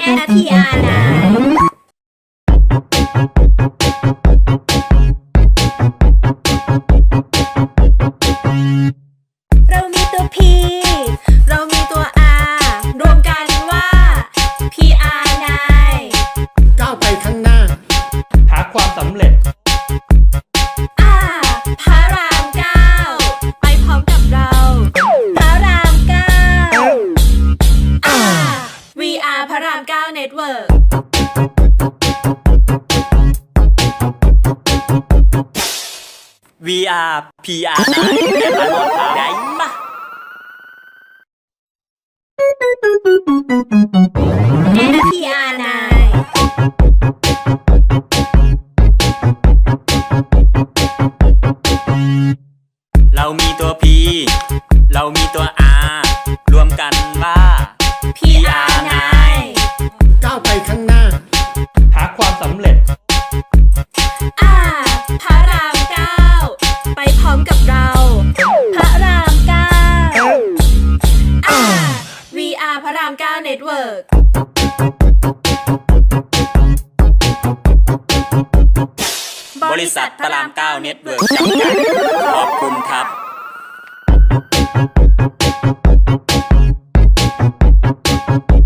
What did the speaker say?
แอนนาทีอาร์ไนเรามีตัว P เรามีตัว R รวมกันว่า PR นายก้าวไปข้างหน้า หาความสำเร็จ ระรามเก้าเน็ตเวิร์ก VR PR นายแต่ตลอดทางได้มาแอนนาทีอาร์นายเรามีตัว P เรามีตัว R พระรามเก้าเน็ตเวิร์กบริษัทพระรามเก้าเน็ตเวิร์กจำกัดขอบคุณครับเ